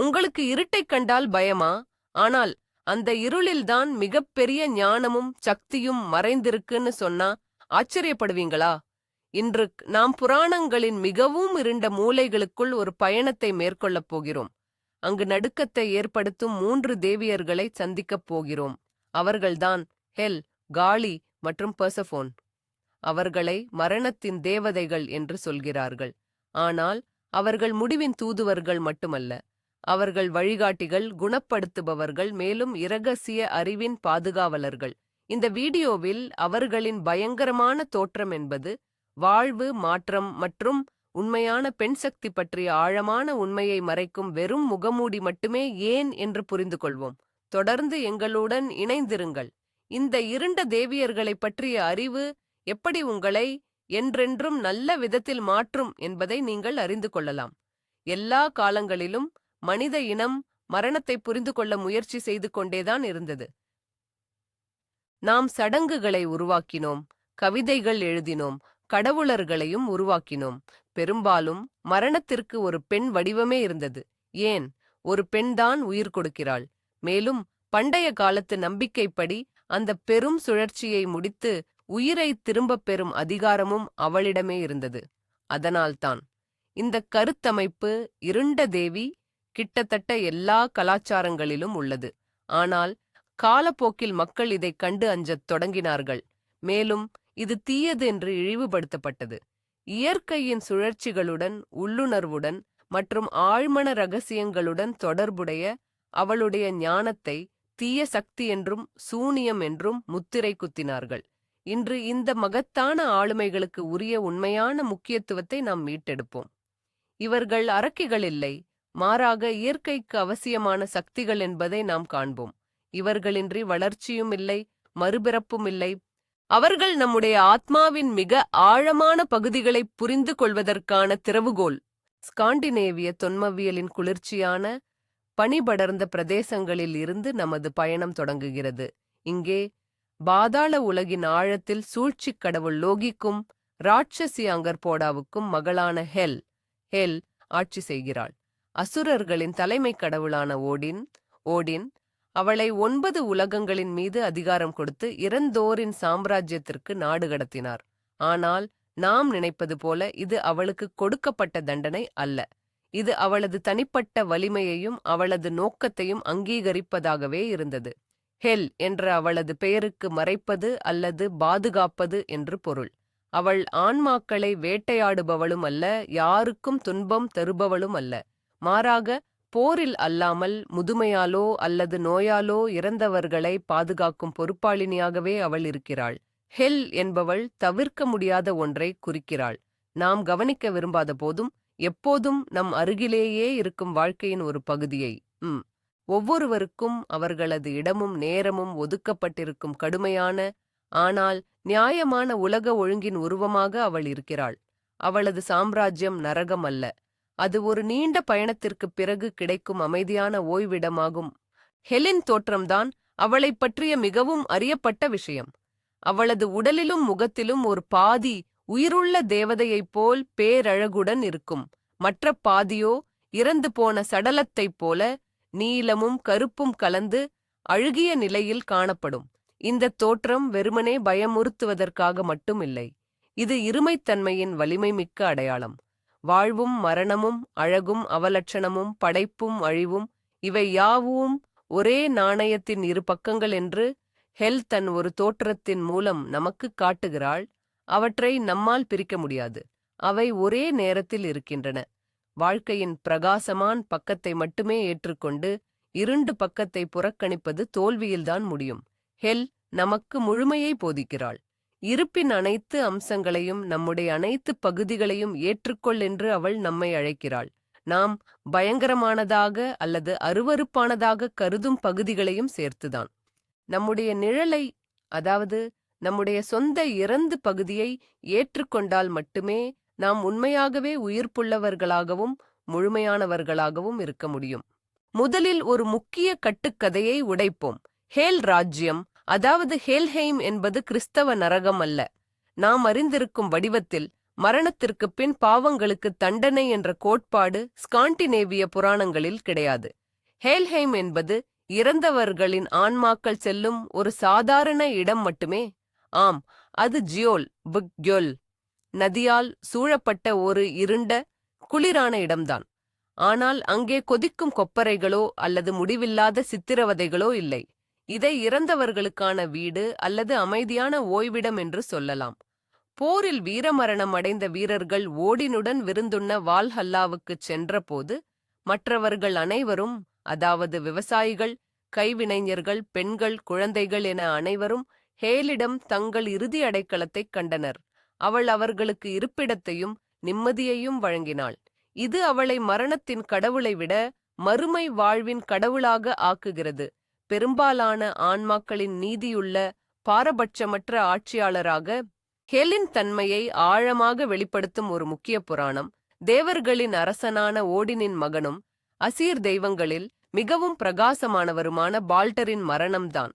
உங்களுக்கு இருட்டைக் கண்டால் பயமா? ஆனால் அந்த இருளில்தான் மிகப்பெரிய ஞானமும் சக்தியும் மறைந்திருக்குன்னு சொன்னா ஆச்சரியப்படுவீங்களா? இன்று நாம் புராணங்களின் மிகவும் இருண்ட மூலைகளுக்குள் ஒரு பயணத்தை மேற்கொள்ளப் போகிறோம். அங்கு நடுக்கத்தை ஏற்படுத்தும் மூன்று தேவியர்களை சந்திக்கப் போகிறோம். அவர்கள்தான் ஹெல் காளி மற்றும் பர்சபோன் அவர்களை மரணத்தின் தேவதைகள் என்று சொல்கிறார்கள். ஆனால் அவர்கள் முடிவின் தூதுவர்கள் மட்டுமல்ல. அவர்கள் வழிகாட்டிகள் குணப்படுத்துபவர்கள் மேலும் இரகசிய அறிவின் பாதுகாவலர்கள். இந்த வீடியோவில் அவர்களின் பயங்கரமான தோற்றம் என்பது வாழ்வு மாற்றம் மற்றும் உண்மையான பெண் சக்தி பற்றிய ஆழமான உண்மையை மறைக்கும் வெறும் முகமூடி மட்டுமே ஏன் என்று புரிந்து கொள்வோம். தொடர்ந்து எங்களுடன் இணைந்திருங்கள். இந்த இருண்ட தேவியர்களைப் பற்றிய அறிவு எப்படி உங்களை என்றென்றும் நல்ல விதத்தில் மாற்றும் என்பதை நீங்கள் அறிந்து கொள்ளலாம். எல்லா காலங்களிலும் மனித இனம் மரணத்தை புரிந்து கொள்ள முயற்சி செய்து கொண்டேதான் இருந்தது. நாம் சடங்குகளை உருவாக்கினோம் கவிதைகள் எழுதினோம் கடவுளர்களையும் உருவாக்கினோம். பெரும்பாலும் மரணத்திற்கு ஒரு பெண் வடிவமே இருந்தது. ஏன்? ஒரு பெண்தான் உயிர் கொடுக்கிறாள். மேலும் பண்டைய காலத்து நம்பிக்கைப்படி அந்த பெரும் சுழற்சியை முடித்து உயிரை திரும்பப் பெறும் அதிகாரமும் அவளிடமே இருந்தது. அதனால்தான். இந்த கருத்தமைப்பு இருண்ட தேவி கிட்டத்தட்ட எல்லா கலாச்சாரங்களிலும் உள்ளது. ஆனால் காலப்போக்கில் மக்கள் இதைக் கண்டு அஞ்சத் தொடங்கினார்கள். மேலும் இது தீயது என்று இழிவுபடுத்தப்பட்டது. இயற்கையின் சுழற்சிகளுடன் உள்ளுணர்வுடன் மற்றும் ஆழ்மன ரகசியங்களுடன் தொடர்புடைய அவளுடைய ஞானத்தை தீய சக்தி என்றும் சூனியம் என்றும் முத்திரை குத்தினார்கள். இன்று இந்த மகத்தான ஆளுமைகளுக்கு உரிய உண்மையான முக்கியத்துவத்தை நாம் மீட்டெடுப்போம். இவர்கள் அரக்கிகள் இல்லை. மாறாக இயற்கைக்கு அவசியமான சக்திகள் என்பதை நாம் காண்போம். இவர்களின்றி வளர்ச்சியும் இல்லை மறுபிறப்பும் இல்லை. அவர்கள் நம்முடைய ஆத்மாவின் மிக ஆழமான பகுதிகளை புரிந்து கொள்வதற்கான திறவுகோல். ஸ்காண்டினேவிய தொன்மவியலின் குளிர்ச்சியான பனிபடர்ந்த பிரதேசங்களில் இருந்து நமது பயணம் தொடங்குகிறது. இங்கே பாதாள உலகின் ஆழத்தில் சூழ்ச்சிக் கடவுள் லோகிக்கும் ராட்சசி அங்கர்போடாவுக்கும் மகளான ஹெல் ஹெல் ஆட்சி செய்கிறாள். அசுரர்களின் தலைமை கடவுளான ஓடின் ஓடின் அவளை ஒன்பது உலகங்களின் மீது அதிகாரம் கொடுத்து இறந்தோரின் சாம்ராஜ்யத்திற்கு நாடு கடத்தினார். ஆனால் நாம் நினைப்பது போல இது அவளுக்கு கொடுக்கப்பட்ட தண்டனை அல்ல. இது அவளது தனிப்பட்ட வலிமையையும் அவளது நோக்கத்தையும் அங்கீகரிப்பதாகவே இருந்தது. ஹெல் என்ற அவளது பெயருக்கு மறைப்பது அல்லது பாதுகாப்பது என்று பொருள். அவள் ஆன்மாக்களை வேட்டையாடுபவளும் அல்ல யாருக்கும் துன்பம் தருபவளும் அல்ல. மாறாக போரில் அல்லாமல் முதுமையாலோ அல்லது நோயாலோ இறந்தவர்களை பாதுகாக்கும் பொறுப்பாளினியாகவே அவள் இருக்கிறாள். ஹெல் என்பவள் தவிர்க்க முடியாத ஒன்றை குறிக்கிறாள். நாம் கவனிக்க விரும்பாத போதும் எப்போதும் நம் அருகிலேயே இருக்கும் வாழ்க்கையின் ஒரு பகுதியை ம் ஒவ்வொருவருக்கும் அவர்களது இடமும் நேரமும் ஒதுக்கப்பட்டிருக்கும் கடுமையான ஆனால் நியாயமான உலக ஒழுங்கின் உருவமாக அவள் இருக்கிறாள். அவளது சாம்ராஜ்யம் நரகம் அல்ல அது ஒரு நீண்ட பயணத்திற்குப் பிறகு கிடைக்கும் அமைதியான ஓய்விடமாகும். ஹெலின் தோற்றம்தான் அவளைப் பற்றிய மிகவும் அறியப்பட்ட விஷயம். அவளது உடலிலும் முகத்திலும் ஒரு பாதி உயிருள்ள தேவதையைப் போல் பேரழகுடன் இருக்கும். மற்ற பாதியோ இறந்து போன சடலத்தைப் போல நீலமும் கருப்பும் கலந்து அழுகிய நிலையில் காணப்படும். இந்த தோற்றம் வெறுமனே பயமுறுத்துவதற்காக மட்டுமில்லை. இது இருமைத்தன்மையின் வலிமை மிக்க அடையாளம். வாழ்வும் மரணமும் அழகும் அவலட்சணமும் படைப்பும் அழிவும் இவை யாவும் ஒரே நாணயத்தின் இரு பக்கங்கள் என்று ஹெல் தன் ஒரு தோற்றத்தின் மூலம் நமக்கு காட்டுகிறாள். அவற்றை நம்மால் பிரிக்க முடியாது. அவை ஒரே நேரத்தில் இருக்கின்றன. வாழ்க்கையின் பிரகாசமான் பக்கத்தை மட்டுமே ஏற்றுக்கொண்டு இருண்டு பக்கத்தை புறக்கணிப்பது தோல்வியில்தான் முடியும். ஹெல் நமக்கு முழுமையை போதிக்கிறாள். இருப்பின் அனைத்து அம்சங்களையும் நம்முடைய அனைத்து பகுதிகளையும் ஏற்றுக்கொள் என்று அவள் நம்மை அழைக்கிறாள். நாம் பயங்கரமானதாக அல்லது அருவறுப்பானதாக கருதும் பகுதிகளையும் சேர்த்துதான். நம்முடைய நிழலை அதாவது நம்முடைய சொந்த இறந்து பகுதியை ஏற்றுக்கொண்டால் மட்டுமே நாம் உண்மையாகவே உயிர்ப்புள்ளவர்களாகவும் முழுமையானவர்களாகவும் இருக்க முடியும். முதலில் ஒரு முக்கிய கட்டுக்கதையை உடைப்போம். ஹேல் ராஜ்யம் அதாவது ஹேல்ஹெய்ம் என்பது கிறிஸ்தவ நரகம் அல்ல. நாம் அறிந்திருக்கும் வடிவத்தில் மரணத்திற்கு பின் பாவங்களுக்கு தண்டனை என்ற கோட்பாடு ஸ்காண்டினேவிய புராணங்களில் கிடையாது. ஹேல்ஹெய்ம் என்பது இறந்தவர்களின் ஆன்மாக்கள் செல்லும் ஒரு சாதாரண இடம் மட்டுமே. ஆம் அது ஜியோல் புக்யொல் நதியால் சூழப்பட்ட ஒரு இருண்ட குளிரான இடம்தான். ஆனால் அங்கே கொதிக்கும் கொப்பரைகளோ அல்லது முடிவில்லாத சித்திரவதைகளோ இல்லை. இதை இறந்தவர்களுக்கான வீடு அல்லது அமைதியான ஓய்விடம் என்று சொல்லலாம். போரில் வீரமரணம் அடைந்த வீரர்கள் ஓடினுடன் விருந்துண்ண வால்ஹல்லாவுக்குச் சென்றபோது மற்றவர்கள் அனைவரும் அதாவது விவசாயிகள் கைவினைஞர்கள் பெண்கள் குழந்தைகள் என அனைவரும் ஹேலிடம் தங்கள் இறுதி அடைக்கலத்தைக் கண்டனர். அவள் அவர்களுக்கு இருப்பிடத்தையும் நிம்மதியையும் வழங்கினாள். இது அவளை மரணத்தின் கடவுளை விட மறுமை வாழ்வின் கடவுளாக ஆக்குகிறது. பெரும்பாலான ஆன்மாக்களின் நீதியுள்ள பாரபட்சமற்ற ஆட்சியாளராக ஹெலின் தன்மையை ஆழமாக வெளிப்படுத்தும் ஒரு முக்கிய புராணம். தேவர்களின் அரசனான ஓடினின் மகனும் அசீர் தெய்வங்களில் மிகவும் பிரகாசமானவருமான பால்டரின் மரணம்தான்.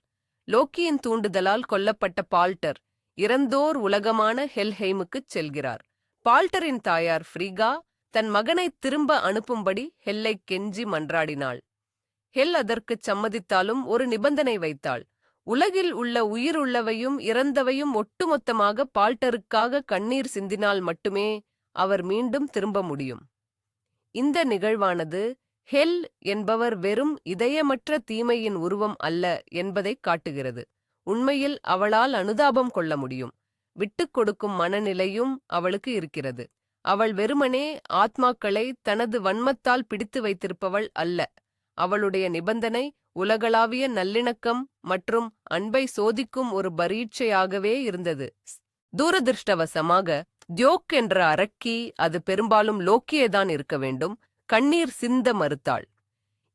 லோக்கியின் தூண்டுதலால் கொல்லப்பட்ட பால்டர் இறந்தோர் உலகமான ஹெல்ஹெய்முக்குச் செல்கிறார். பால்டரின் தாயார் ஃப்ரீகா தன் மகனை திரும்ப அனுப்பும்படி ஹெல்லை கெஞ்சி மன்றாடினாள். ஹெல் அதற்குச் சம்மதித்தாலும் ஒரு நிபந்தனை வைத்தாள். உலகில் உள்ள உயிருள்ளவையும் இறந்தவையும் ஒட்டுமொத்தமாக பால்டருக்காக கண்ணீர் சிந்தினால் மட்டுமே அவர் மீண்டும் திரும்ப முடியும். இந்த நிகழ்வானது ஹெல் என்பவர் வெறும் இதயமற்ற தீமையின் உருவம் அல்ல என்பதைக் காட்டுகிறது. உண்மையில் அவளால் அனுதாபம் கொள்ள முடியும். விட்டுக் கொடுக்கும் மனநிலையும் அவளுக்கு இருக்கிறது. அவள் வெறுமனே ஆத்மாக்களை தனது வன்மத்தால் பிடித்து வைத்திருப்பவள் அல்ல. அவளுடைய நிபந்தனை உலகளாவிய நல்லிணக்கம் மற்றும் அன்பை சோதிக்கும் ஒரு பரீட்சையாகவே இருந்தது. தூரதிருஷ்டவசமாக தியோக் என்ற அரக்கி அது பெரும்பாலும் லோக்கியேதான் இருக்க வேண்டும். கண்ணீர் சிந்த மறுத்தாள்.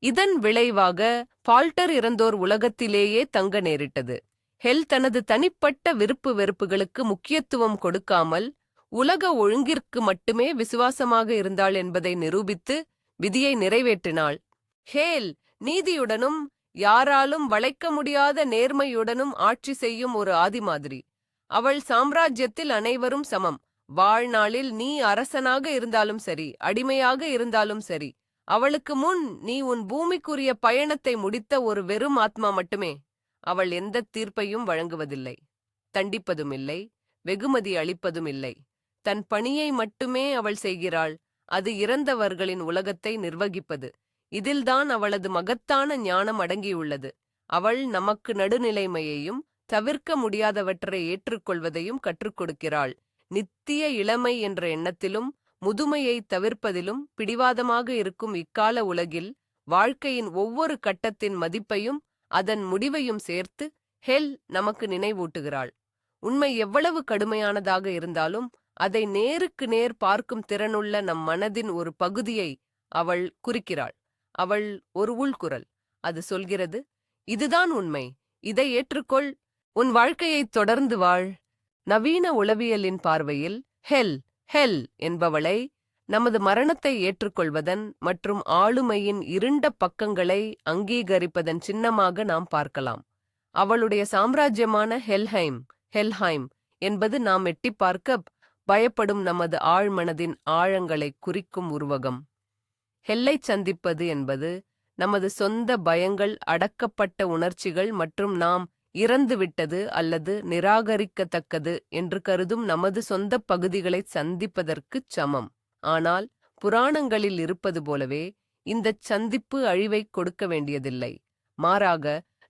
இதன் விளைவாக பால்டர் இறந்தோர் உலகத்திலேயே தங்க நேரிட்டது. ஹெல் தனது தனிப்பட்ட விருப்பு வெறுப்புகளுக்கு முக்கியத்துவம் கொடுக்காமல் உலக ஒழுங்கிற்கு மட்டுமே விசுவாசமாக இருந்தாள் என்பதை நிரூபித்து விதியை நிறைவேற்றினாள். ஹேல் நீதியுடனும் யாராலும் வளைக்க முடியாத நேர்மையுடனும் ஆட்சி செய்யும் ஒரு ஆதிமாதிரி. அவள் சாம்ராஜ்யத்தில் அனைவரும் சமம். வாழ்நாளில் நீ அரசனாக இருந்தாலும் சரி அடிமையாக இருந்தாலும் சரி அவளுக்கு முன் நீ உன் பூமிக்குரிய பயணத்தை முடித்த ஒரு வெறும் ஆத்மா மட்டுமே. அவள் எந்த தீர்ப்பையும் வழங்குவதில்லை. தண்டிப்பதும் இல்லை வெகுமதி அளிப்பதும் இல்லை. தன் பணியை மட்டுமே அவள் செய்கிறாள். அது இறந்தவர்களின் உலகத்தை நிர்வகிப்பது. இதில்தான் அவளது மகத்தான ஞானம் அடங்கியுள்ளது. அவள் நமக்கு நடுநிலைமையையும் தவிர்க்க முடியாதவற்றை ஏற்றுக்கொள்வதையும் கற்றுக் கொடுக்கிறாள் நித்திய இளமை என்ற எண்ணத்திலும் முதுமையை தவிர்ப்பதிலும் பிடிவாதமாக இருக்கும் இக்கால உலகில் வாழ்க்கையின் ஒவ்வொரு கட்டத்தின் மதிப்பையும் அதன் முடிவையும் சேர்த்து ஹெல் நமக்கு நினைவூட்டுகிறாள். உண்மை எவ்வளவு கடுமையானதாக இருந்தாலும் அதை நேருக்கு நேர் பார்க்கும் திறனுள்ள நம் மனதின் ஒரு பகுதியை அவள் குறிக்கிறாள். அவள் ஒரு உள்குரல். அது சொல்கிறது இதுதான் உண்மை. இதை ஏற்றுக்கொள். உன் வாழ்க்கையைத் தொடர்ந்து வாழ். நவீன உளவியலின் பார்வையில் ஹெல் ஹெல் என்பவளை நமது மரணத்தை ஏற்றுக்கொள்வதன் மற்றும் ஆளுமையின் இருண்ட பக்கங்களை அங்கீகரிப்பதன் சின்னமாக நாம் பார்க்கலாம். அவளுடைய சாம்ராஜ்யமான ஹெல்ஹைம் ஹெல்ஹைம் என்பது நாம் எட்டிப் பார்க்க பயப்படும் நமது ஆழ்மனதின் ஆழங்களைக் குறிக்கும் உருவகம். ஹெல்லை சந்திப்பது என்பது நமது சொந்த பயங்கள் அடக்கப்பட்ட உணர்ச்சிகள் மற்றும் நாம் இறந்துவிட்டது அல்லது நிராகரிக்கத்தக்கது என்று கருதும் நமது சொந்த பகுதிகளை சந்திப்பதற்குச் சமம். ஆனால் புராணங்களில் இருப்பது போலவே இந்தச் சந்திப்பு அழிவைக் கொடுக்க வேண்டியதில்லை. மாறாக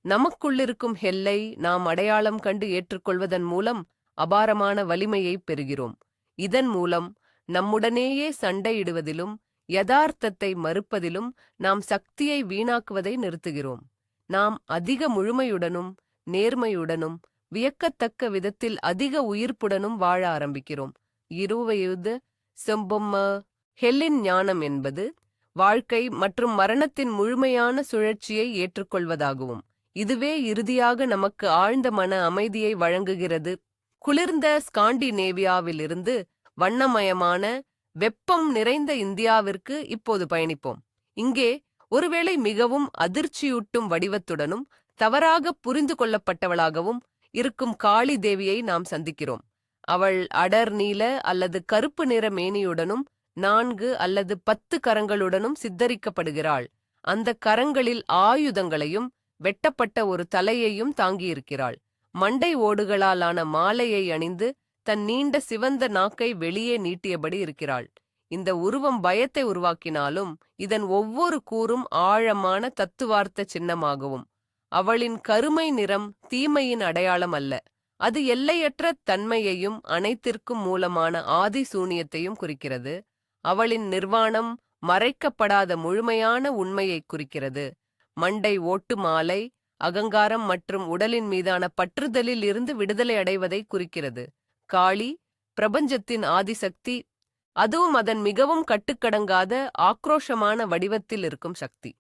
நமக்குள்ளிருக்கும் ஹெல்லை நாம் அடையாளம் கண்டு ஏற்றுக்கொள்வதன் மூலம் அபாரமான வலிமையை பெறுகிறோம். இதன் மூலம் நம்முடனேயே சண்டையிடுவதிலும் யதார்த்தத்தை மறுப்பதிலும் நாம் சக்தியை வீணாக்குவதை நிறுத்துகிறோம். நாம் அதிக முழுமையுடனும் நேர்மையுடனும் வியக்கத்தக்க விதத்தில் அதிக உயிர்ப்புடனும் வாழ ஆரம்பிக்கிறோம். இருவயது செம்பொம்ம ஹெல்லின் ஞானம் என்பது வாழ்க்கை மற்றும் மரணத்தின் முழுமையான சுழற்சியை ஏற்றுக்கொள்வதாகவும் இதுவே இறுதியாக நமக்கு ஆழ்ந்த மன அமைதியை வழங்குகிறது. குளிர்ந்த ஸ்காண்டினேவியாவிலிருந்து வண்ணமயமான வெப்பம் நிறைந்த இந்தியாவிற்கு இப்போது பயணிப்போம். இங்கே ஒருவேளை மிகவும் அதிர்ச்சியூட்டும் வடிவத்துடனும் தவறாக புரிந்து கொள்ளப்பட்டவளாகவும் இருக்கும் காளி தேவியை நாம் சந்திக்கிறோம். அவள் அடர் நீல அல்லது கருப்பு நிற மேனியுடனும் நான்கு அல்லது பத்து கரங்களுடனும் சித்தரிக்கப்படுகிறாள். அந்த கரங்களில் ஆயுதங்களையும் வெட்டப்பட்ட ஒரு தலையையும் தாங்கியிருக்கிறாள். மண்டை ஓடுகளாலான மாலையை அணிந்து தன் நீண்ட சிவந்த நாக்கை வெளியே நீட்டியபடி இருக்கிறாள். இந்த உருவம் பயத்தை உருவாக்கினாலும் இதன் ஒவ்வொரு கூறும் ஆழமான தத்துவார்த்த சின்னமாகவும் அவளின் கருமை நிறம் தீமையின் அடையாளம் அல்ல. அது எல்லையற்ற தன்மையையும் அனைத்திற்கும் மூலமான ஆதி சூனியத்தையும் குறிக்கிறது. அவளின் நிர்வாணம் மறைக்கப்படாத முழுமையான உண்மையை குறிக்கிறது. மண்டை ஓட்டு மாலை அகங்காரம் மற்றும் உடலின் மீதான பற்றுதலில் இருந்து விடுதலை அடைவதை குறிக்கிறது. காளி பிரபஞ்சத்தின் ஆதிசக்தி அதுவும் அதன் மிகவும் கட்டுக்கடங்காத ஆக்ரோஷமான வடிவத்தில் இருக்கும் சக்தி.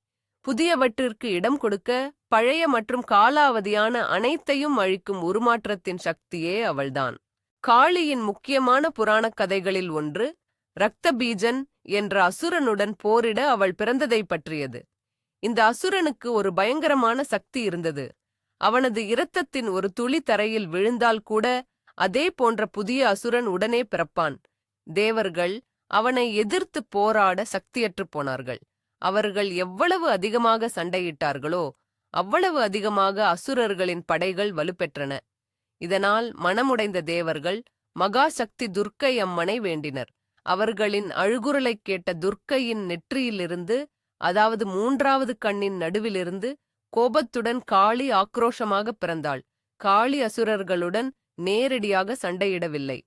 புதியவற்றிற்கு இடம் கொடுக்க பழைய மற்றும் காலாவதியான அனைத்தையும் அழிக்கும் உருமாற்றத்தின் சக்தியே அவள்தான். காளியின் முக்கியமான புராணக் கதைகளில் ஒன்று ரக்தபீஜன் என்ற அசுரனுடன் போரிட அவள் பிறந்ததை பற்றியது. இந்த அசுரனுக்கு ஒரு பயங்கரமான சக்தி இருந்தது. அவனது இரத்தத்தின் ஒரு துளி தரையில் விழுந்தால் கூட அதே போன்ற புதிய அசுரன் உடனே பிறப்பான். தேவர்கள் அவனை எதிர்த்து போராட சக்தியற்றுப் போனார்கள். அவர்கள் எவ்வளவு அதிகமாக சண்டையிட்டார்களோ அவ்வளவு அதிகமாக அசுரர்களின் படைகள் வலுப்பெற்றன. இதனால் மனமுடைந்த தேவர்கள் மகாசக்தி துர்க்கை அம்மனை வேண்டினர். அவர்களின் அழுகுரலைக் கேட்ட துர்க்கையின் நெற்றியிலிருந்து அதாவது மூன்றாவது கண்ணின் நடுவிலிருந்து கோபத்துடன் காளி ஆக்ரோஷமாக பிறந்தாள். காளி அசுரர்களுடன் நேரடியாக சண்டையிடவில்லை.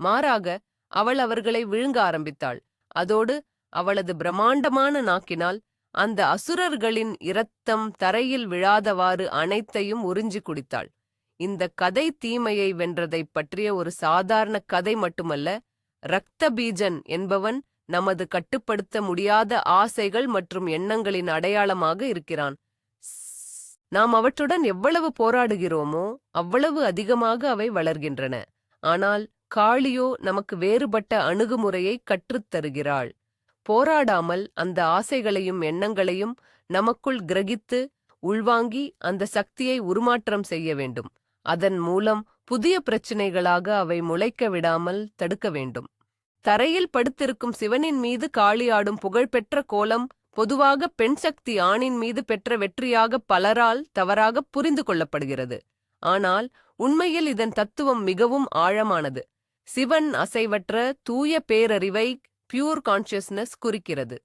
மாறாக அவள் அவர்களை விழுங்க ஆரம்பித்தாள். அதோடு அவளது பிரம்மாண்டமான நாக்கினால் அந்த அசுரர்களின் இரத்தம் தரையில் விழாதவாறு அனைத்தையும் உறிஞ்சி குடித்தாள். இந்த கதை தீமையை வென்றதைப் பற்றிய ஒரு சாதாரண கதை மட்டுமல்ல இரத்த பீஜன் என்பவன் நமது கட்டுப்படுத்த முடியாத ஆசைகள் மற்றும் எண்ணங்களின் அடையாளமாக இருக்கிறான். நாம் அவற்றுடன் எவ்வளவு போராடுகிறோமோ அவ்வளவு அதிகமாக அவை வளர்கின்றன. ஆனால் காளியோ நமக்கு வேறுபட்ட அணுகுமுறையை கற்றுத் தருகிறாள். போராடாமல் அந்த ஆசைகளையும் எண்ணங்களையும் நமக்குள் கிரகித்து உள்வாங்கி அந்த சக்தியை உருமாற்றம் செய்ய வேண்டும். அதன் மூலம் புதிய பிரச்சினைகளாக அவை முளைக்க விடாமல் தடுக்க வேண்டும். தரையில் படுத்திருக்கும் சிவனின் மீது காளியாடும் புகழ்பெற்ற கோலம் பொதுவாக பெண் சக்தி ஆணின் மீது பெற்ற வெற்றியாக பலரால் தவறாக புரிந்து கொள்ளப்படுகிறது. ஆனால் உண்மையில் இதன் தத்துவம் மிகவும் ஆழமானது. சிவன் அசைவற்ற தூய பேரறிவை பியூர் கான்ஷியஸ்னஸ் குறிக்கிறது.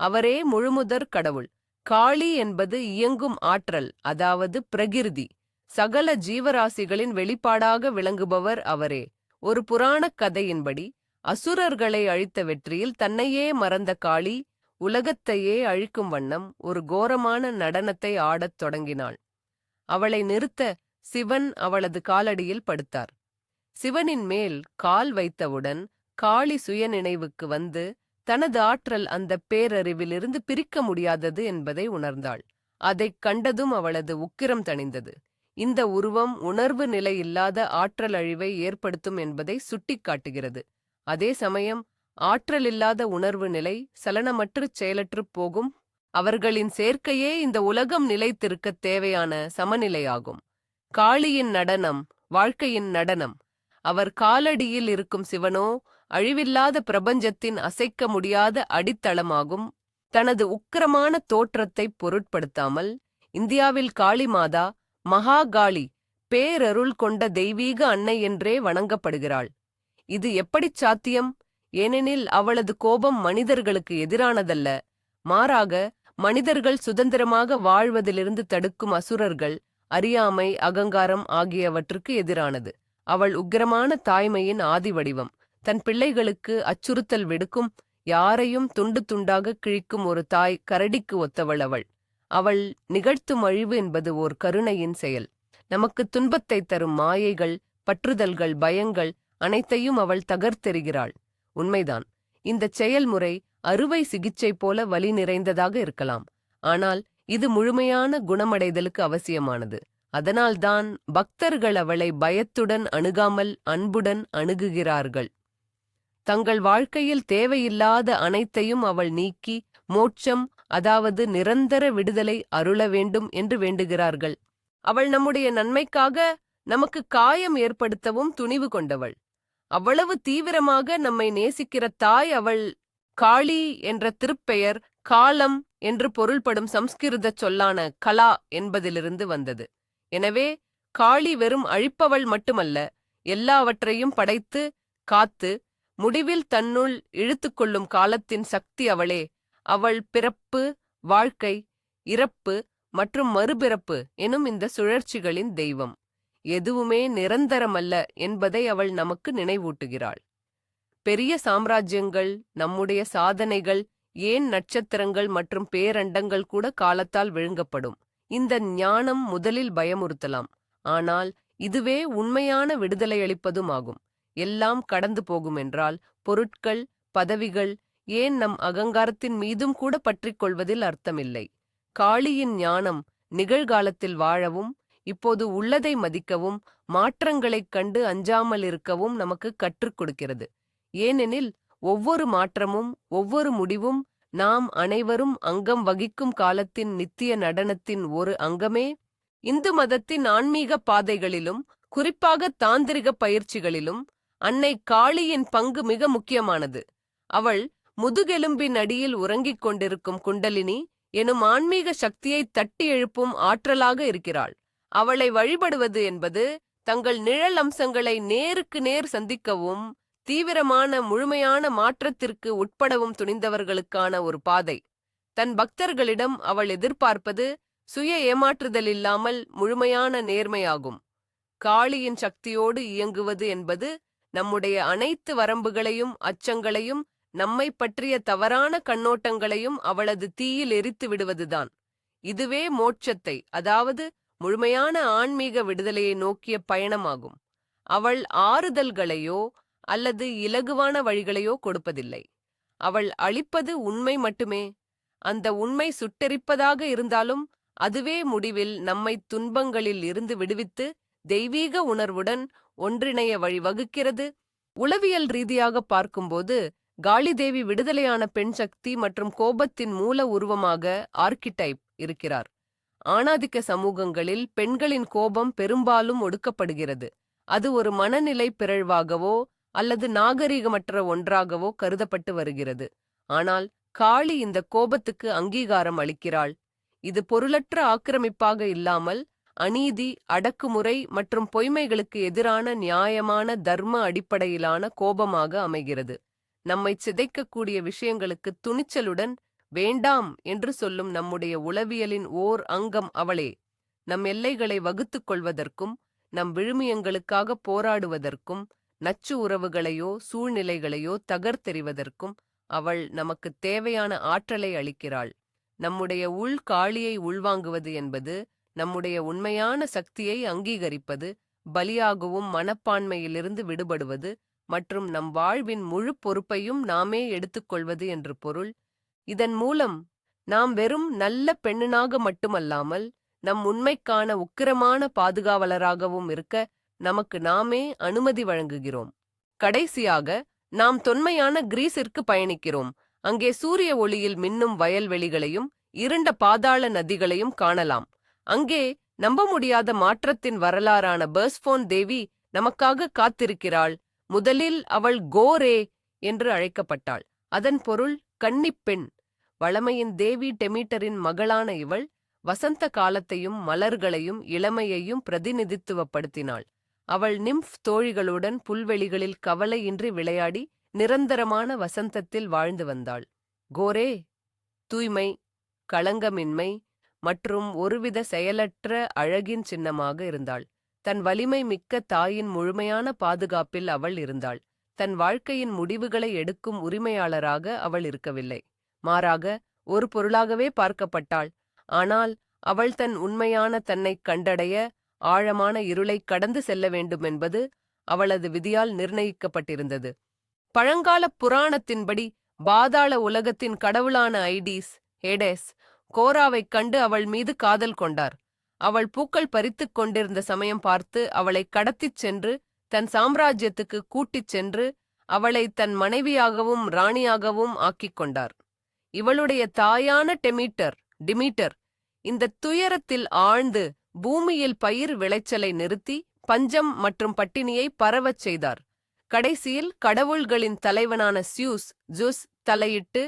அவரே முழுமுதற் கடவுள். காளி என்பது இயங்கும் ஆற்றல் அதாவது பிரகிருதி. சகல ஜீவராசிகளின் வெளிப்பாடாக விளங்குபவர் அவரே. ஒரு புராணக் கதையின்படி அசுரர்களை அழித்த வெற்றியில் தன்னையே மறந்த காளி உலகத்தையே அழிக்கும் வண்ணம் ஒரு கோரமான நடனத்தை ஆடத் தொடங்கினாள். அவளை நிறுத்த சிவன் அவளது காலடியில் படுத்தார். சிவனின் மேல் கால் வைத்தவுடன் காளி சுயநினைவுக்கு வந்து தனது ஆற்றல் அந்த பேரறிவிலிருந்து பிரிக்க முடியாதது என்பதை உணர்ந்தாள். அதைக் கண்டதும் அவளது உக்கிரம் தணிந்தது. இந்த உருவம் உணர்வு நிலை இல்லாத ஆற்றல் அழிவை ஏற்படுத்தும் என்பதை சுட்டிக்காட்டுகிறது. அதே சமயம் ஆற்றலில்லாத உணர்வு நிலை சலனமற்றுச் செயலற்றுப் போகும். அவர்களின் சேர்க்கையே இந்த உலகம் நிலைத்திருக்கத் தேவையான சமநிலையாகும். காளியின் நடனம் வாழ்க்கையின் நடனம். அவர் காலடியில் இருக்கும் சிவனோ அழிவில்லாத பிரபஞ்சத்தின் அசைக்க முடியாத அடித்தளமாகும். தனது உக்கிரமான தோற்றத்தைப் பொருட்படுத்தாமல் இந்தியாவில் காளி மாதா மகாகாளி பேரருள் கொண்ட தெய்வீக அன்னை என்றே வணங்கப்படுகிறாள். இது எப்படிச் சாத்தியம்? ஏனெனில் அவளது கோபம் மனிதர்களுக்கு எதிரானதல்ல. மாறாக மனிதர்கள் சுதந்திரமாக வாழ்வதிலிருந்து தடுக்கும் அசுரர்கள் அறியாமை அகங்காரம் ஆகியவற்றுக்கு எதிரானது. அவள் உக்கிரமான தாய்மையின் ஆதி வடிவம் தன் பிள்ளைகளுக்கு அச்சுறுத்தல் விடுக்கும் யாரையும் துண்டு துண்டாக கிழிக்கும் ஒரு தாய் கரடிக்கு ஒத்தவள் அவள். அவள் நிகழ்த்தும் அழிவு என்பது ஓர் கருணையின் செயல். நமக்கு துன்பத்தை தரும் மாயைகள் பற்றுதல்கள் பயங்கள் அனைத்தையும் அவள் தகர்த்தெறிகிறாள். உண்மைதான். இந்தச் செயல்முறை அறுவை சிகிச்சை போல வலி நிறைந்ததாக இருக்கலாம். ஆனால் இது முழுமையான குணமடைதலுக்கு அவசியமானது. அதனால்தான் பக்தர்கள் அவளை பயத்துடன் அணுகாமல் அன்புடன் அணுகுகிறார்கள். தங்கள் வாழ்க்கையில் தேவையில்லாத அனைத்தையும் அவள் நீக்கி மோட்சம் அதாவது நிரந்தர விடுதலை அருள வேண்டும் என்று வேண்டுகிறார்கள். அவள் நம்முடைய நன்மைக்காக நமக்கு காயம் ஏற்படுத்தவும் துணிவு கொண்டவள். அவ்வளவு தீவிரமாக நம்மை நேசிக்கிற தாய் அவள் காளி என்ற திருப்பெயர் காலம் என்று பொருள்படும் சம்ஸ்கிருத சொல்லான கலா என்பதிலிருந்து வந்தது. எனவே காளி வெறும் அழிப்பவள் மட்டுமல்ல எல்லாவற்றையும் படைத்து காத்து முடிவில் தன்னுள் இழுத்துக்கொள்ளும் காலத்தின் சக்தி அவளே. அவள் பிறப்பு வாழ்க்கை இறப்பு மற்றும் மறுபிறப்பு எனும் இந்த சுழற்சிகளின் தெய்வம். எதுவுமே நிரந்தரமல்ல என்பதை அவள் நமக்கு நினைவூட்டுகிறாள். பெரிய சாம்ராஜ்யங்கள் நம்முடைய சாதனைகள் ஏன் நட்சத்திரங்கள் மற்றும் பேரண்டங்கள் கூட காலத்தால் விழுங்கப்படும். இந்த ஞானம் முதலில் பயமுறுத்தலாம். ஆனால் இதுவே உண்மையான விடுதலையளிப்பதும் ஆகும் எல்லாம் கடந்து போகும் என்றால் பொருட்கள் பதவிகள் ஏன் நம் அகங்காரத்தின் மீதும் கூட பற்றிக் கொள்வதில் அர்த்தமில்லை. காளியின் ஞானம் நிகழ்காலத்தில் வாழவும் இப்போது உள்ளதை மதிக்கவும் மாற்றங்களைக் கண்டு அஞ்சாமல் இருக்கவும் நமக்கு கற்றுக் கொடுக்கிறது. ஏனெனில் ஒவ்வொரு மாற்றமும் ஒவ்வொரு முடிவும் நாம் அனைவரும் அங்கம் வகிக்கும் காலத்தின் நித்திய நடனத்தின் ஒரு அங்கமே இந்து மதத்தின் ஆன்மீக பாதைகளிலும் குறிப்பாக தாந்திரிக பயிற்சிகளிலும் அன்னை காளியின் பங்கு மிக முக்கியமானது. அவள் முதுகெலும்பின் அடியில் உறங்கிக் கொண்டிருக்கும் குண்டலினி எனும் ஆன்மீக சக்தியை தட்டி எழுப்பும் ஆற்றலாக இருக்கிறாள். அவளை வழிபடுவது என்பது தங்கள் நிழல் அம்சங்களை நேருக்கு நேர் சந்திக்கவும் தீவிரமான முழுமையான மாற்றத்திற்கு உட்படவும் துணிந்தவர்களுக்கான ஒரு பாதை. தன் பக்தர்களிடம் அவள் எதிர்பார்ப்பது சுய ஏமாற்றுதல் இல்லாமல் முழுமையான நேர்மையாகும். காளியின் சக்தியோடு இயங்குவது என்பது நம்முடைய அனைத்து வரம்புகளையும் அச்சங்களையும் நம்மை பற்றிய தவறான கண்ணோட்டங்களையும் அவளது தீயில் எரித்து விடுவதுதான். இதுவே மோட்சத்தை அதாவது முழுமையான ஆன்மீக விடுதலையை நோக்கிய பயணமாகும். அவள் ஆறுதல்களையோ அல்லது இலகுவான வழிகளையோ கொடுப்பதில்லை. அவள் அளிப்பது உண்மை மட்டுமே. அந்த உண்மை சுட்டெரிப்பதாக இருந்தாலும் அதுவே முடிவில் நம்மை துன்பங்களில் இருந்து விடுவித்து தெய்வீக உணர்வுடன் ஒன்றிணைய வழிவகுக்கிறது. உளவியல் ரீதியாக பார்க்கும்போது காளிதேவி விடுதலையான பெண் சக்தி மற்றும் கோபத்தின் மூல உருவமாக ஆர்கிடைப் இருக்கிறார். ஆணாதிக்க சமூகங்களில் பெண்களின் கோபம் பெரும்பாலும் ஒடுக்கப்படுகிறது. அது ஒரு மனநிலை பிறழ்வாகவோ அல்லது நாகரிகமற்ற ஒன்றாகவோ கருதப்பட்டு வருகிறது. ஆனால் காளி இந்த கோபத்துக்கு அங்கீகாரம் அளிக்கிறாள். இது பொருளற்ற ஆக்கிரமிப்பாக இல்லாமல் அநீதி அடக்குமுறை மற்றும் பொய்மைகளுக்கு எதிரான நியாயமான தர்ம அடிப்படையிலான கோபமாக அமைகிறது. நம்மை சிதைக்கக்கூடிய விஷயங்களுக்கு துணிச்சலுடன் வேண்டாம் என்று சொல்லும் நம்முடைய உளவியலின் ஓர் அங்கம் அவளே. நம் எல்லைகளை வகுத்துக் கொள்வதற்கும் நம் விழுமியங்களுக்காக போராடுவதற்கும் நச்சு உறவுகளையோ சூழ்நிலைகளையோ தகர்த்தெறிவதற்கும் அவள் நமக்கு தேவையான ஆற்றலை அளிக்கிறாள். நம்முடைய உள் காளியை உள்வாங்குவது என்பது நம்முடைய உண்மையான சக்தியை அங்கீகரிப்பது பலியாகவும் மனப்பான்மையிலிருந்து விடுபடுவது மற்றும் நம் வாழ்வின் முழு பொறுப்பையும் நாமே எடுத்துக்கொள்வது என்று பொருள் இதன் மூலம் நாம் வெறும் நல்ல பெண்ணனாக மட்டுமல்லாமல் நம் உண்மைக்கான உக்கிரமான பாதுகாவலராகவும் இருக்க நமக்கு நாமே அனுமதி வழங்குகிறோம். கடைசியாக நாம் தொன்மையான கிரீஸிற்கு பயணிக்கிறோம். அங்கே சூரிய ஒளியில் மின்னும் வயல்வெளிகளையும் இருண்ட பாதாள நதிகளையும் காணலாம். அங்கே நம்ப முடியாத மாற்றத்தின் வரலாறான பர்ஸ்போன் தேவி நமக்காக காத்திருக்கிறாள். முதலில் அவள் கோரே என்று அழைக்கப்பட்டாள். அதன் பொருள் கன்னிப்பெண் வளமையின் தேவி டெமீட்டரின் மகளான இவள் வசந்த காலத்தையும் மலர்களையும் இளமையையும் பிரதிநிதித்துவப்படுத்தினாள். அவள் நிம்ஃப் தோழிகளுடன் புல்வெளிகளில் கவலையின்றி விளையாடி நிரந்தரமான வசந்தத்தில் வாழ்ந்து வந்தாள். கோரே! தூய்மை களங்கமின்மை மற்றும் ஒருவித செயலற்ற அழகின் சின்னமாக இருந்தாள். தன் வலிமை மிக்க தாயின் முழுமையான பாதுகாப்பில் அவள் இருந்தாள். தன் வாழ்க்கையின் முடிவுகளை எடுக்கும் உரிமையாளராக அவள் இருக்கவில்லை. மாறாக ஒரு பொருளாகவே பார்க்கப்பட்டாள். ஆனால் அவள் தன் உண்மையான தன்னைக் கண்டடைய ஆழமான இருளைக் கடந்து செல்ல வேண்டுமென்பது அவளது விதியால் நிர்ணயிக்கப்பட்டிருந்தது. பழங்கால புராணத்தின்படி பாதாள உலகத்தின் கடவுளான ஐடீஸ் ஹேடேஸ் கோராவைக் கண்டு அவள் மீது காதல் கொண்டார். அவள் பூக்கள் பறித்துக் கொண்டிருந்த சமயம் பார்த்து அவளை கடத்திச் சென்று தன் சாம்ராஜ்யத்துக்கு கூட்டிச் சென்று அவளை தன் மனைவியாகவும் ராணியாகவும் ஆக்கிக் கொண்டார். இவளுடைய தாயான டெமீட்டர் டிமீட்டர் இந்த துயரத்தில் ஆழ்ந்து பூமியில் பயிர் விளைச்சலை நிறுத்தி பஞ்சம் மற்றும் பட்டினியை பரவச் செய்தார். கடைசியில் கடவுள்களின் தலைவனான சியூஸ் ஜூஸ் தலையிட்டு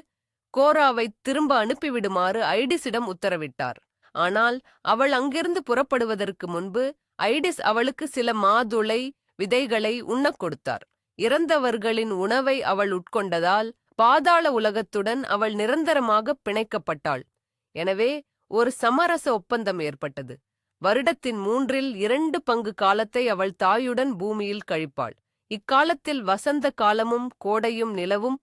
கோராவை திரும்ப அனுப்பிவிடுமாறு ஐடிஸிடம் உத்தரவிட்டார். ஆனால் அவள் அங்கிருந்து புறப்படுவதற்கு முன்பு ஐடிஸ் அவளுக்கு சில மாதுளை விதைகளை உண்ணக் கொடுத்தார். இறந்தவர்களின் உணவை அவள் உட்கொண்டதால் பாதாள உலகத்துடன் அவள் நிரந்தரமாக பிணைக்கப்பட்டாள். எனவே ஒரு சமரச ஒப்பந்தம் ஏற்பட்டது. வருடத்தின் மூன்றில் இரண்டு பங்கு காலத்தை அவள் தாயுடன் பூமியில் கழிப்பாள். இக்காலத்தில் வசந்த காலமும் கோடையும் நிலவும்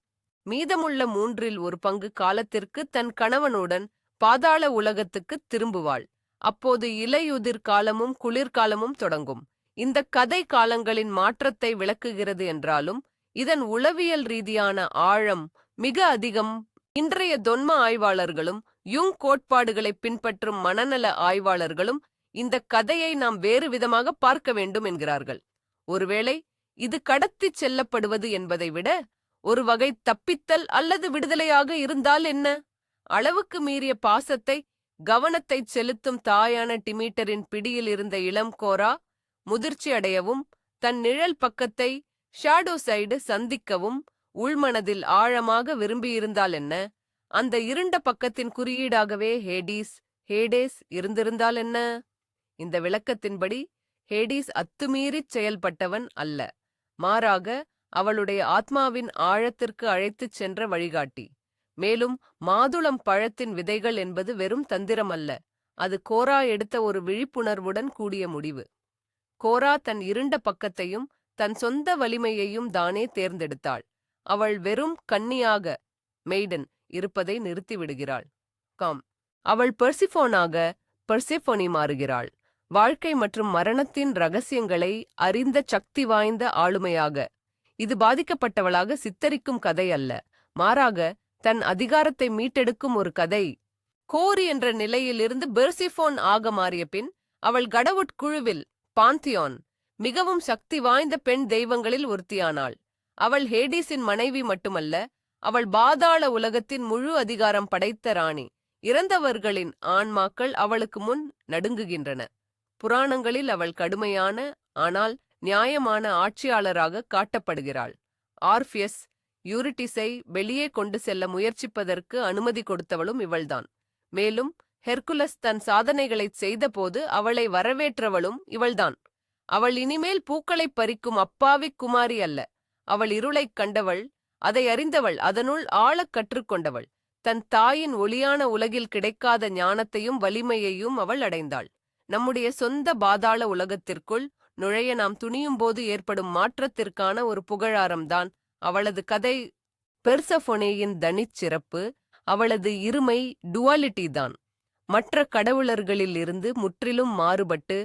மீதமுள்ள மூன்றில் ஒரு பங்கு காலத்திற்கு தன் கணவனுடன் பாதாள உலகத்துக்கு திரும்புவாள். அப்போது இலையுதிர் காலமும் குளிர்காலமும் தொடங்கும். இந்த கதை காலங்களின் மாற்றத்தை விளக்குகிறது என்றாலும் இதன் உளவியல் ரீதியான ஆழம் மிக அதிகம். இன்றைய தொன்ம ஆய்வாளர்களும் யுங் கோட்பாடுகளை பின்பற்றும் மனநல ஆய்வாளர்களும் இந்த கதையை நாம் வேறு விதமாக பார்க்க வேண்டும் என்கிறார்கள். ஒருவேளை இது கடத்திச் செல்லப்படுவது என்பதை விட ஒரு வகை தப்பித்தல் அல்லது விடுதலையாக இருந்தால் என்ன? அளவுக்கு மீறிய பாசத்தை கவனத்தைச் செலுத்தும் தாயான டிமீட்டரின் பிடியில் இருந்த இளம் கோரா முதிர்ச்சி அடையவும் தன் நிழல் பக்கத்தை ஷாடோ சைடு சந்திக்கவும் உள்மனதில் ஆழமாக விரும்பியிருந்தால் என்ன? அந்த இருண்ட பக்கத்தின் குறியீடாகவே ஹேடீஸ் ஹேடேஸ் இருந்திருந்தால் என்ன? இந்த விளக்கத்தின்படி ஹேடீஸ் அத்துமீறிச் செயல்பட்டவன் அல்ல. மாறாக அவளுடைய ஆத்மாவின் ஆழத்திற்கு அழைத்துச் சென்ற வழிகாட்டி. மேலும் மாதுளம் பழத்தின் விதைகள் என்பது வெறும் தந்திரம் அல்ல. அது கோரா எடுத்த ஒரு விழிப்புணர்வுடன் கூடிய முடிவு. கோரா தன் இருண்ட பக்கத்தையும் தன் சொந்த வலிமையையும் தானே தேர்ந்தெடுத்தாள். அவள் வெறும் கன்னியாக மெய்டன் இருப்பதை நிறுத்திவிடுகிறாள். காம். அவள் பெர்சிஃபோனாக பெர்சிஃபோனி மாறுகிறாள். வாழ்க்கை மற்றும் மரணத்தின் ரகசியங்களை அறிந்த சக்தி வாய்ந்த ஆளுமையாக. இது பாதிக்கப்பட்டவளாக சித்தரிக்கும் கதை அல்ல. மாறாக தன் அதிகாரத்தை மீட்டெடுக்கும் ஒரு கதை. கோரி என்ற நிலையிலிருந்து பெர்சிஃபோன் ஆக மாறிய பின் அவள் கடவுட் குழுவில் பாந்தியான் மிகவும் சக்தி வாய்ந்த பெண் தெய்வங்களில் ஒருத்தியானாள். அவள் ஹேடிஸின் மனைவி மட்டுமல்ல அவள் பாதாள உலகத்தின் முழு அதிகாரம் படைத்த ராணி. இறந்தவர்களின் ஆன்மாக்கள் அவளுக்கு முன் நடுங்குகின்றன. புராணங்களில் அவள் கடுமையான ஆனால் நியாயமான ஆட்சியாளராக காட்டப்படுகிறாள். ஆர்ஃபியஸ் யூரிட்டிஸை வெளியே கொண்டு செல்ல முயற்சிப்பதற்கு அனுமதி கொடுத்தவளும் இவள்தான். மேலும் ஹெர்குலஸ் தன் சாதனைகளைச் செய்தபோது அவளை வரவேற்றவளும் இவள்தான். அவள் இனிமேல் பூக்களைப் பறிக்கும் அப்பாவிக் குமாரி அல்ல. அவள் இருளைக் கண்டவள் அதை அறிந்தவள் அதனுள் ஆழக் கற்றுக்கொண்டவள். தன் தாயின் ஒளியான உலகில் கிடைக்காத ஞானத்தையும் வலிமையையும் அவள் அடைந்தாள். நம்முடைய சொந்த பாதாள உலகத்திற்குள் நுழைய நாம் துணியும்போது ஏற்படும் மாற்றத்திற்கான ஒரு புகழாரம்தான் அவளது கதை. பெர்சஃபொனேயின் தனிச்சிறப்பு அவளது இருமை டுவாலிட்டி தான் மற்ற கடவுளர்களில் இருந்து முற்றிலும் மாறுபட்டு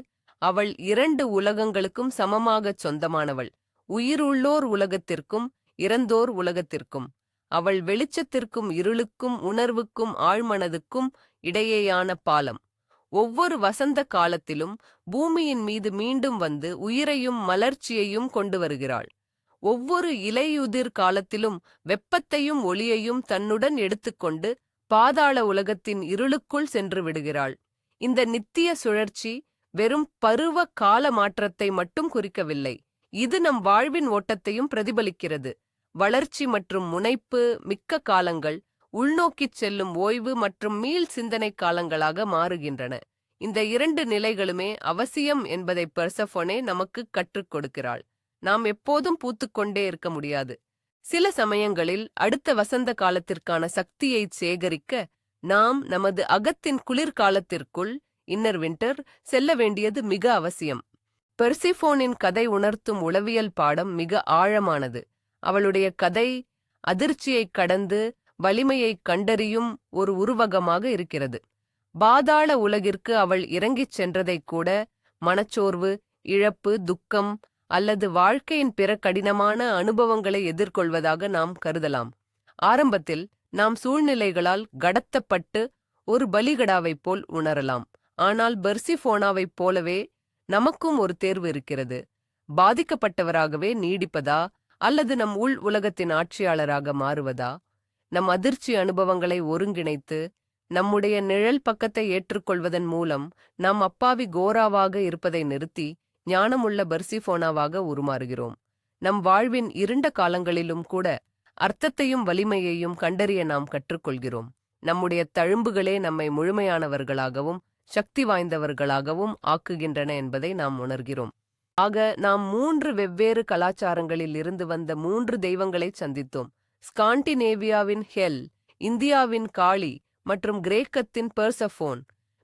அவள் இரண்டு உலகங்களுக்கும் சமமாகச் சொந்தமானவள். உயிருள்ளோர் உலகத்திற்கும் இறந்தோர் உலகத்திற்கும். அவள் வெளிச்சத்திற்கும் இருளுக்கும் உணர்வுக்கும் ஆழ்மனதுக்கும் இடையேயான பாலம். ஒவ்வொரு வசந்த காலத்திலும் பூமியின் மீது மீண்டும் வந்து உயிரையும் மலர்ச்சியையும் கொண்டு வருகிறாள். ஒவ்வொரு இலையுதிர் காலத்திலும் வெப்பத்தையும் ஒளியையும் தன்னுடன் எடுத்துக்கொண்டு பாதாள உலகத்தின் இருளுக்குள் சென்று விடுகிறாள். இந்த நித்திய சுழற்சி வெறும் பருவ கால மாற்றத்தை மட்டும் குறிக்கவில்லை. இது நம் வாழ்வின் ஓட்டத்தையும் பிரதிபலிக்கிறது. வளர்ச்சி மற்றும் முனைப்பு மிக்க காலங்கள் உள்நோக்கிச் செல்லும் ஓய்வு மற்றும் மீள் சிந்தனை காலங்களாக மாறுகின்றன. இந்த இரண்டு நிலைகளுமே அவசியம் என்பதை பெர்சஃபோனே நமக்கு கற்றுக் கொடுக்கிறாள். நாம் எப்போதும் பூத்துக்கொண்டே இருக்க முடியாது. சில சமயங்களில் அடுத்த வசந்த காலத்திற்கான சக்தியைச் சேகரிக்க நாம் நமது அகத்தின் குளிர்காலத்திற்குள் இன்னர் வின்டர் செல்ல வேண்டியது மிக அவசியம். பெர்சிஃபோனின் கதை உணர்த்தும் உளவியல் பாடம் மிக ஆழமானது. அவளுடைய கதை அதிர்ச்சியைக் கடந்து வலிமையைக் கண்டறியும் ஒரு உருவகமாக இருக்கிறது. பாதாள உலகிற்கு அவள் இறங்கிச் சென்றதைக் கூட மனச்சோர்வு இழப்பு துக்கம் அல்லது வாழ்க்கையின் பிற கடினமான அனுபவங்களை எதிர்கொள்வதாக நாம் கருதலாம். ஆரம்பத்தில் நாம் சூழ்நிலைகளால் கடத்தப்பட்டு ஒரு பலிகடாவைப் போல் உணரலாம். ஆனால் பெர்சிஃபோனாவைப் போலவே நமக்கும் ஒரு தேர்வு இருக்கிறது. பாதிக்கப்பட்டவராகவே நீடிப்பதா? அல்லது நம் உள் உலகத்தின் ஆட்சியாளராக மாறுவதா? நம் அதிர்ச்சி அனுபவங்களை ஒருங்கிணைத்து நம்முடைய நிழல் பக்கத்தை ஏற்றுக்கொள்வதன் மூலம் நாம் அப்பாவி கோராவாக இருப்பதை நிறுத்தி ஞானமுள்ள பர்சிஃபோனாவாக உருமாறுகிறோம். நம் வாழ்வின் இருண்ட காலங்களிலும் கூட அர்த்தத்தையும் வலிமையையும் கண்டறிய நாம் கற்றுக்கொள்கிறோம். நம்முடைய தழும்புகளே நம்மை முழுமையானவர்களாகவும் சக்தி வாய்ந்தவர்களாகவும் ஆக்குகின்றன என்பதை நாம் உணர்கிறோம். ஆக நாம் மூன்று வெவ்வேறு கலாச்சாரங்களில் இருந்து வந்த மூன்று தெய்வங்களை சந்தித்தோம். ஸ்காண்டினேவியாவின் ஹெல் இந்தியாவின் காளி மற்றும் கிரேக்கத்தின் பெர்சஃபோன்.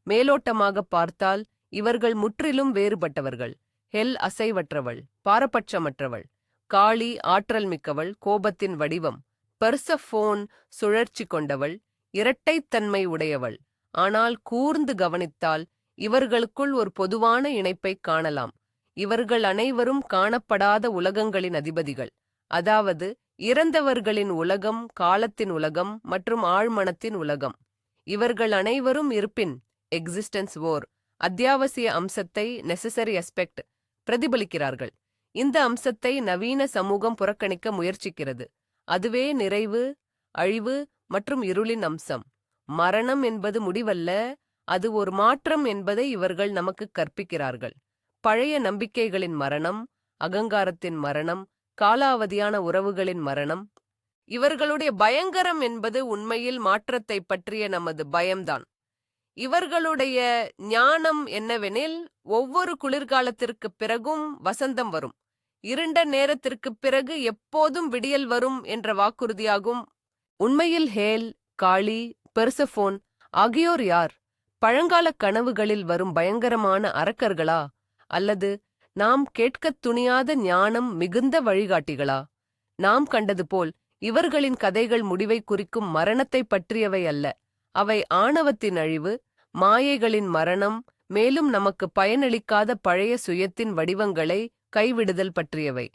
மேலோட்டமாக பார்த்தால் இவர்கள் முற்றிலும் வேறுபட்டவர்கள். ஹெல் அசைவற்றவள் பாரபட்சமற்றவள். காளி ஆற்றல் மிக்கவள் கோபத்தின் வடிவம். பெர்சஃபோன் சுழற்சி கொண்டவள் இரட்டைத்தன்மை உடையவள். ஆனால் கூர்ந்து கவனித்தால் இவர்களுக்குள் ஒரு பொதுவான இணைப்பைக் காணலாம். இவர்கள் அனைவரும் காணப்படாத உலகங்களின் அதிபதிகள். அதாவது இறந்தவர்களின் உலகம் காலத்தின் உலகம் மற்றும் ஆழ்மனத்தின் உலகம். இவர்கள் அனைவரும் இருப்பின் எக்ஸிஸ்டன்ஸ் ஓர் அத்தியாவசிய அம்சத்தை நெசசரி அஸ்பெக்ட் பிரதிபலிக்கிறார்கள். இந்த அம்சத்தை நவீன சமூகம் புறக்கணிக்க முயற்சிக்கிறது. அதுவே நிறைவு அழிவு மற்றும் இருளின் அம்சம். மரணம் என்பது முடிவல்ல அது ஒரு மாற்றம் என்பதை இவர்கள் நமக்கு கற்பிக்கிறார்கள். பழைய நம்பிக்கைகளின் மரணம் அகங்காரத்தின் மரணம் காலாவதியான உறவுகளின் மரணம் இவர்களுடைய பயங்கரம் என்பது உண்மையில் மாற்றத்தை பற்றிய நமது பயம்தான். இவர்களுடைய ஞானம் என்னவெனில் ஒவ்வொரு குளிர்காலத்திற்குப் பிறகும் வசந்தம் வரும். இருண்ட நேரத்திற்குப் பிறகு எப்போதும் விடியல் வரும் என்ற வாக்குறுதியாகும். உண்மையில் ஹேல் காளி பெர்சஃபோன் ஆகியோர் யார்? பழங்கால கனவுகளில் வரும் பயங்கரமான அரக்கர்களா? அல்லது நாம் கேட்கத் துணியாத ஞானம் மிகுந்த வழிகாட்டிகளா? நாம் கண்டது போல் இவர்களின் கதைகள் முடிவை குறிக்கும் மரணத்தைப் பற்றியவை அல்ல. அவை ஆணவத்தின் அழிவு மாயைகளின் மரணம் மேலும் நமக்கு பயனளிக்காத பழைய சுயத்தின் வடிவங்களை கைவிடுதல் பற்றியவை.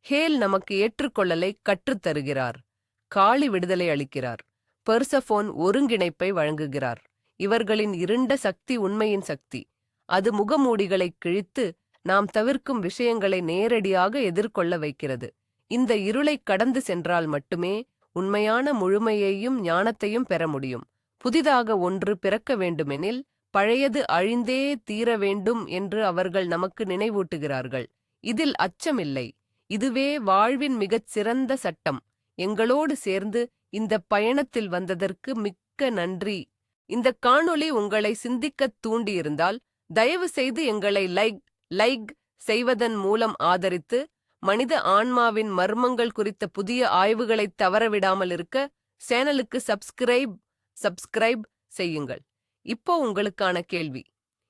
ஹேல் நமக்கு ஏற்றுக்கொள்ளலை கற்றுத் தருகிறார் காளி விடுதலை அளிக்கிறார். பெர்சஃபோன் ஒருங்கிணைப்பை வழங்குகிறார். இவர்களின் இருண்ட சக்தி உண்மையின் சக்தி. அது முகமூடிகளைக் கிழித்து நாம் தவிர்க்கும் விஷயங்களை நேரடியாக எதிர்கொள்ள வைக்கிறது. இந்த இருளைக் கடந்து சென்றால் மட்டுமே உண்மையான முழுமையையும் ஞானத்தையும் பெற முடியும். புதிதாக ஒன்று பிறக்க வேண்டுமெனில் பழையது அழிந்தே தீர வேண்டும் என்று அவர்கள் நமக்கு நினைவூட்டுகிறார்கள். இதில் அச்சமில்லை. இதுவே வாழ்வின் மிகச் சிறந்த சட்டம். எங்களோடு சேர்ந்து இந்த பயணத்தில் வந்ததற்கு மிக்க நன்றி. இந்த காணொளி உங்களை சிந்திக்கத் தூண்டியிருந்தால் தயவு செய்து எங்களை லைக் லைக் செய்வதன் மூலம் ஆதரித்து மனித ஆன்மாவின் மர்மங்கள் குறித்த புதிய ஆய்வுகளைத் தவறவிடாமல் இருக்க சேனலுக்கு சப்ஸ்கிரைப் சப்ஸ்கிரைப் செய்யுங்கள். இப்போ உங்களுக்கான கேள்வி.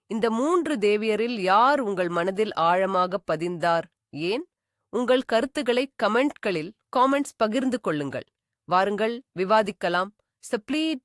இந்த மூன்று தேவியரில் யார் உங்கள் மனதில் ஆழமாக பதிந்தார்? ஏன்? உங்கள் கருத்துக்களை கமெண்ட்களில் காமெண்ட்ஸ் பகிர்ந்து கொள்ளுங்கள். வாருங்கள் விவாதிக்கலாம். சப்ளீட்